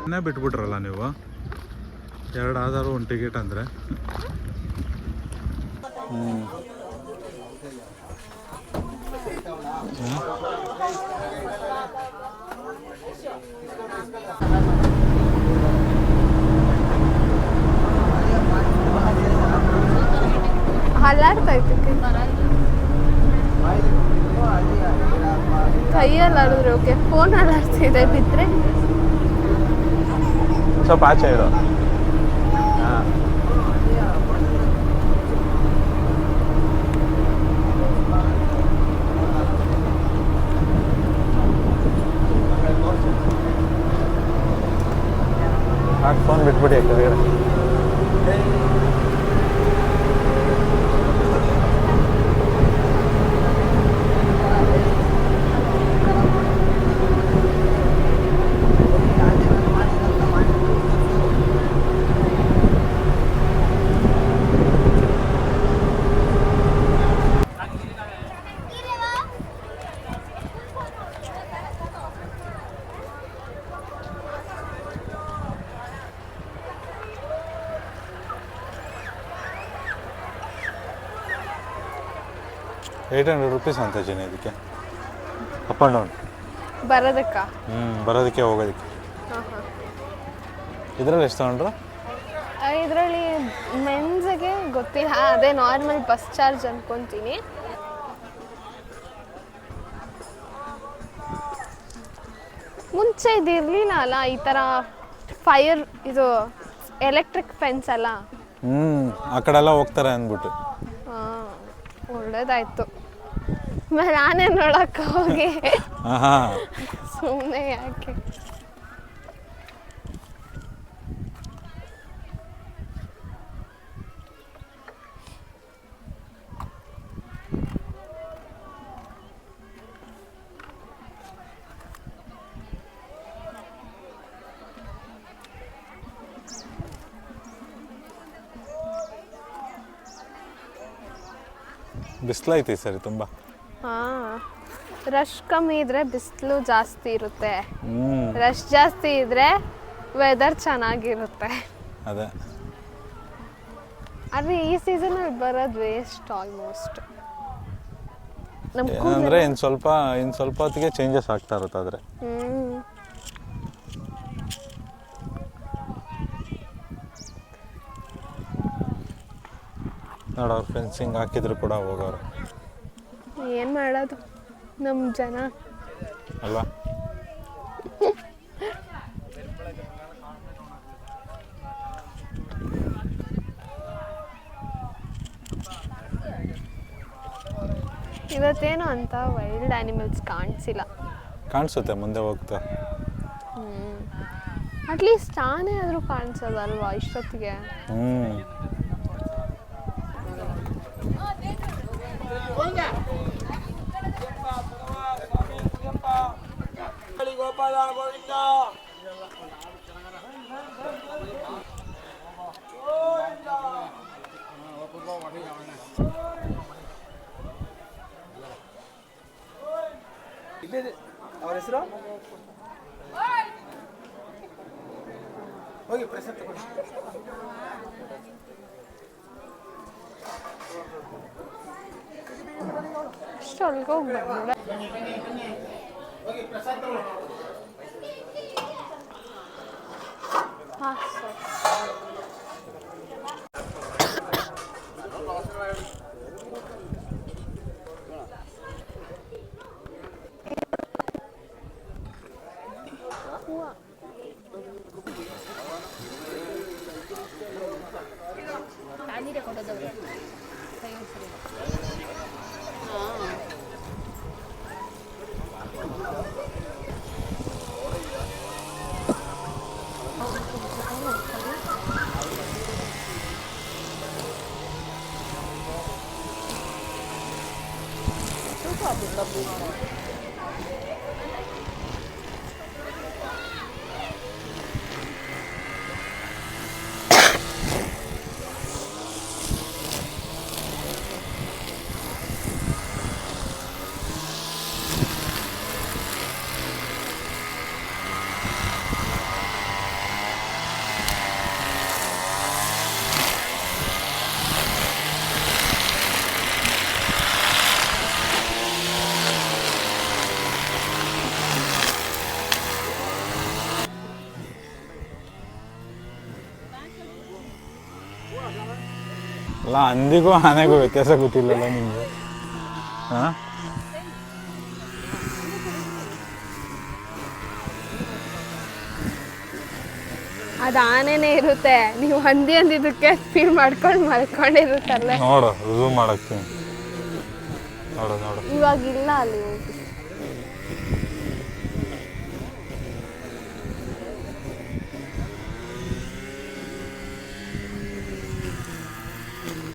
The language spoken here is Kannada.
ಇನ್ನೇ ಬಿಟ್ಬಿಟ್ರಲ್ಲ ನೀವು? ಎರಡು ಆದರೂ ಒಂದು ಟಿಕೆಟ್ ಅಂದರೆ? ಹ್ಞೂ ಅಲ್ಲಾಡ್ತಿದೆ ಬಿದ್ದರೆ ಸ್ವಲ್ಪ ಆಚೆ ಇರೋ. ಫೋನ್ ಬಿಟ್ಬಿಡಿ ಕೆಳಗಡೆ ಏಯ್ಟ್ ಹಂಡ್ರೆಡ್ ರುಪೀಸ್ ಅಂತ ಜನ ಇದಕ್ಕೆ. ಅಪ್ ಆ್ಯಂಡ್ ಡೌನ್ ಬರೋದಕ್ಕ? ಹ್ಞೂ ಬರೋದಕ್ಕೆ ಹೋಗೋದಕ್ಕೆ. ಇದರಲ್ಲಿ ಎಷ್ಟು ತಗೊಂಡ್ರು? ಇದರಲ್ಲಿ ಮೆನ್ಸ್ಗೆ ಗೊತ್ತಿಲ್ಲ. ಅದೇ ನಾರ್ಮಲ್ ಬಸ್ ಚಾರ್ಜ್ ಅನ್ಕೊಂತೀನಿ. ಮುಂಚೆ ಇದು ಇರಲಿಲ್ಲ ಅಲ್ಲ ಈ ಥರ ಫೈರ್ ಇದು ಎಲೆಕ್ಟ್ರಿಕ್ ಫೆನ್ಸ್ ಅಲ್ಲ? ಹ್ಞೂ ಆ ಕಡೆ ಎಲ್ಲ ಹೋಗ್ತಾರೆ ಅಂದ್ಬಿಟ್ಟು. ಹಾಂ ಒಳ್ಳೇದಾಯ್ತು. ನಾನೇ ನೋಡಕ್ಕೆ ಹೋಗಿ. ಸುಮ್ಮನೆ ಯಾಕೆ? ಬಿಸಿಲೈತಿ ಸರಿ ತುಂಬ. ಹಾಂ. ರಶ್ ಕಮ್ಮಿ ಇದ್ರೆ ಬಿಸಿಲು ಜಾಸ್ತಿ ಇರುತ್ತೆ. ರಶ್ ಜಾಸ್ತಿ ಇದ್ರೆ ವೆದರ್ ಚೆನ್ನಾಗಿರುತ್ತೆ. ಅದೇ. ಆದರೆ ಈ ಸೀಸನಲ್ಲಿ ಬರೋದು ವೇಸ್ಟ್ ಆಲ್ಮೋಸ್ಟ್ ಅಂದ್ರೆ ಇನ್ನು ಸ್ವಲ್ಪ ಇನ್ ಸ್ವಲ್ಪ ಹೊತ್ತಿಗೆ ಚೇಂಜಸ್ ಆಗ್ತಾ ಇರುತ್ತೆ ಆದರೆ. ನೋಡೋರು ಫೆನ್ಸಿಂಗ್ ಹಾಕಿದ್ರು ಕೂಡ ಹೋಗೋರು ಏನು ಮಾಡೋದು? ನಮ್ಮ ಜನ. ಅಲ್ವಾ? ಇವತ್ತೇನು ಅಂತ ವೈಲ್ಡ್ ಆ್ಯನಿಮಲ್ಸ್ ಕಾಣಿಸಿಲ್ಲ. ಕಾಣಿಸುತ್ತೆ ಮುಂದೆ ಹೋಗ್ತಾ. ಅಟ್ಲೀಸ್ಟ್ ಆನೆ ಆದರೂ ಕಾಣಿಸೋದಲ್ವಾ ಇಷ್ಟೊತ್ತಿಗೆ? ಹ್ಞೂ ಅವರ ಹೆಸರು ಹೋಗಿ ಪ್ರಸಾದ್ ತಗೊಳ್ಳಿ ಅಷ್ಟು ಅಲ್ಗೋಗಿ ಬಂದ ಹಾಂ ಸೈಡ್ ಕೊಡೋದವ್ರು ಅಲ್ಲ ಹಂದಿಗೂ ಆನೆಗೂ ವ್ಯತ್ಯಾಸ ಗೊತ್ತಿಲ್ಲಲ್ಲ ನಿಮಗೆ? ಹಾಂ? ಅದು ಆನೆನೇ ಇರುತ್ತೆ. ನೀವು ಹಂದಿ ಅಂದಿದ್ದಕ್ಕೆ ಫೀಲ್ ಮಾಡ್ಕೊಂಡು ಮಲ್ಕೊಂಡಿರುತ್ತಲ್ಲ. ನೋಡು ಝೂಮ್ ಮಾಡಕ್ಕೆ. ನೋಡು ನೋಡು. ಇವಾಗ ಇಲ್ಲ ಅಲ್ಲಿ